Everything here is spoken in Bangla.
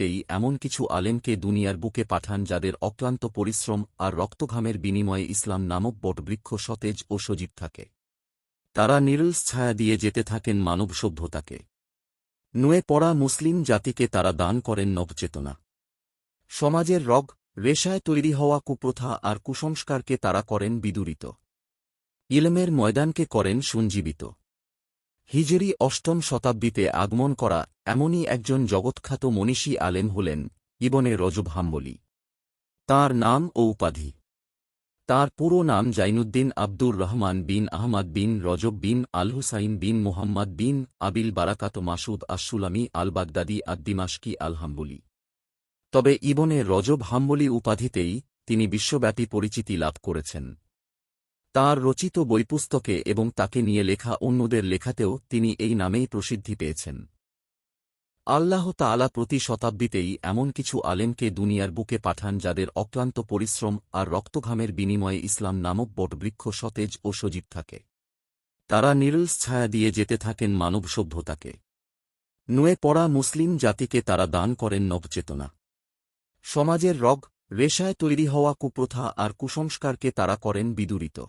শতাব্দীতেই এমন কিছু আলেমকে দুনিয়ার বুকে পাঠান যাদের অক্লান্ত পরিশ্রম আর রক্তঘামের বিনিময়ে ইসলাম নামক বটবৃক্ষ সতেজ ও সজীব থাকে। তারা নিরলস ছায়া দিয়ে যেতে থাকেন মানব সভ্যতাকে। নুয়ে পড়া মুসলিম জাতিকে তারা দান করেন নবচেতনা। সমাজের রগ, রেশায় তৈরি হওয়া কুপ্রথা আর কুসংস্কারকে তারা করেন বিদুরিত। ইলমের ময়দানকে করেন সঞ্জীবিত। হিজরি অষ্টম শতাব্দীতে আগমন করা এমনই একজন জগৎখ্যাত মনীষী আলেম হলেন ইবনে রজব হাম্বলি। তাঁর নাম ও উপাধি। তার পুরো নাম জাইনুদ্দিন আব্দুর রহমান বিন আহমদ বিন রজব বিন আল হুসাইন বিন মোহাম্মদ বিন আবিল বারাকাত মাসুদ আশুলামি আল বাগদাদি আদ্দিমাশকি আল হাম্বলি তবে ইবনে রজব হাম্বলি উপাধিতেই তিনি বিশ্বব্যাপী পরিচিতি লাভ করেছেন। তার রচিত বইপুস্তকে এবং তাকে নিয়ে লেখা অন্যদের লেখাতেও তিনি এই নামেই প্রসিদ্ধি পেয়েছেন। আল্লাহ তাআলা প্রতি শতাব্দীতেই এমন কিছু আলেমকে দুনিয়ার বুকে পাঠান যাদের অক্লান্ত পরিশ্রম আর রক্তঘামের বিনিময়ে ইসলাম নামক বটবৃক্ষ সতেজ ও সজীব থাকে। তারা নিরলস ছায়া দিয়ে যেতে থাকেন মানব সভ্যতাকে। নুয়ে পড়া মুসলিম জাতিকে তারা দান করেন নবচেতনা সমাজের রগ, রেশায় তৈরি হওয়া কুপ্রথা আর কুসংস্কারকে তারা করেন বিদুরিত।